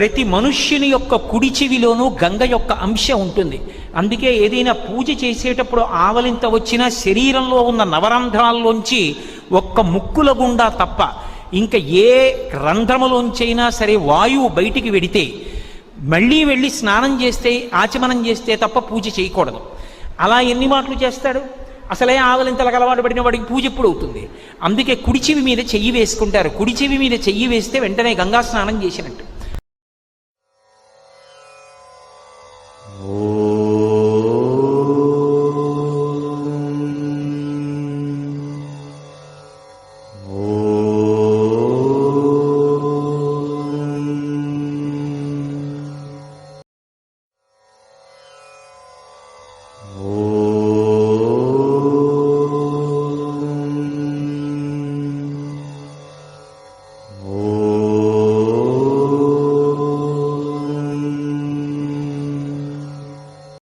ప్రతి మనుష్యుని యొక్క కుడి చెవిలోనూ గంగ యొక్క అంశ ఉంటుంది. అందుకే ఏదైనా పూజ చేసేటప్పుడు ఆవలింత వచ్చినా శరీరంలో ఉన్న నవరంధ్రాల్లోంచి ఒక్క ముక్కుల గుండా తప్ప ఇంకా ఏ రంధ్రములోంచైనా సరే వాయువు బయటికి వెడితే మళ్ళీ వెళ్ళి స్నానం చేస్తే ఆచమనం చేస్తే తప్ప పూజ చేయకూడదు. అలా ఎన్ని మాటలు చేస్తాడు? అసలే ఆవలింతలకు అలవాటు పడిన వాడికి పూజ ఎప్పుడు అవుతుంది? అందుకే కుడి చెవి మీద చెయ్యి వేసుకుంటారు. కుడి చెవి మీద చెయ్యి వేస్తే వెంటనే గంగా స్నానం చేసినట్టు. Oh.